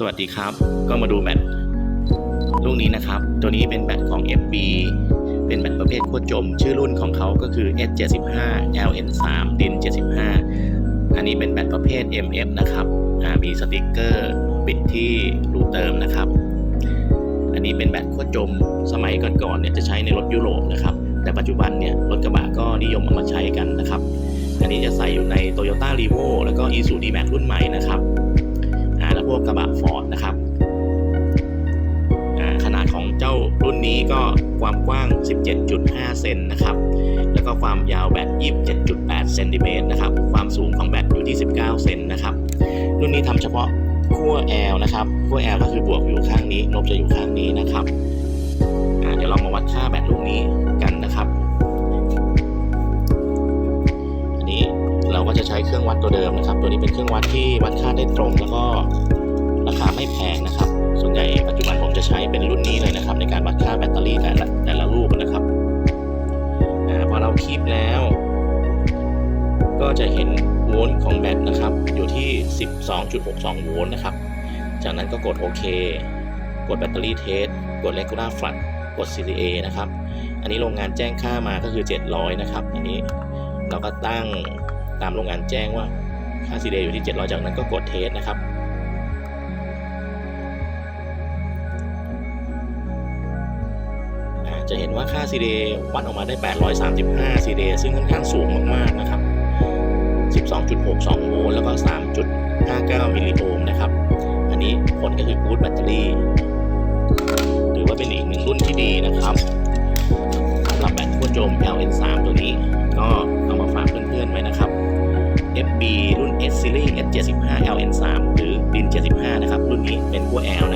สวัสดีครับ ก็มาดูแบตลูกนี้นะครับ ตัวนี้เป็นแบตของ FB เป็นแบตประเภทขั้วจม ชื่อรุ่นของเขาก็คือ S75 LN3 DIN 75 อันนี้เป็นแบตประเภท MF นะครับมีสติกเกอร์ปิดที่รูเติมนะครับ อันนี้เป็นแบตขั้วจม สมัยก่อนๆเนี่ยจะใช้ในรถยุโรปนะครับ แต่ปัจจุบันเนี่ยรถกระบะก็นิยมเอามาใช้กันนะครับ อันนี้จะใส่อยู่ใน Toyota r e v o แล้วก็ Isuzu D-Max รุ่นใหม่นะครับ พวกกระบะฟอร์ดนะครับขนาดของเจ้ารุ่นนี้ก็ความกว้าง 17.5 เซนนะครับ แล้วก็ความยาวแบต27.8 เซนติเมตรนะครับ ความสูงของแบตอยู่ที่ 19 เซนนะครับ รุ่นนี้ทำเฉพาะขั้ว L นะครับขั้ว L ก็คือบวกอยู่ข้างนี้ ลบจะอยู่ข้างนี้นะครับ รื่องวัดตัวเดิมนะครับ ตัวนี้เป็นเครื่องวัดที่วัดค่าได้ตรง แล้วก็ราคาไม่แพงนะครับ ส่วนใหญ่ปัจจุบันผมจะใช้เป็นรุ่นนี้เลยนะครับ ในการวัดค่าแบตเตอรี่แต่ละแต่ละลูกนะครับอพอเราคีบแล้ว ก็จะเห็นโวลต์ของแบตนะครับ อยู่ที่ 12.62 โวลต์นะครับ จากนั้นก็กดโอเค กดแบตเตอรี่เทสกด regular flat กด CTA นะครับ อันนี้โรงงานแจ้งค่ามาก็คือ 700 นะครับ อันนี้เราก็ตั้ง ตามโรงงานแจ้งว่าค่า CTA อยู่ที่ 700 จากนั้นก็กดเทสนะครับ จะเห็นว่าค่า CDA วัดออกมาได้ 835 CDA ซึ่งค่อนข้างสูงมาก ๆ นะครับ 12.62 โวลต์แล้วก็ 3.59 มิลลิโอห์มนะครับ อันนี้ผลก็คือ Good Battery ถือว่าเป็นอีกหนึ่งรุ่นที่ดีนะครับสำหรับแบตขั้วโจม LN3 ตัวนี้ ก็เอามาฝากเพื่อน ๆ ไว้นะครับ ซีรีส์ S75 LN3 หรือดิน 75 นะครับ รุ่นนี้เป็นขั้ว L นะ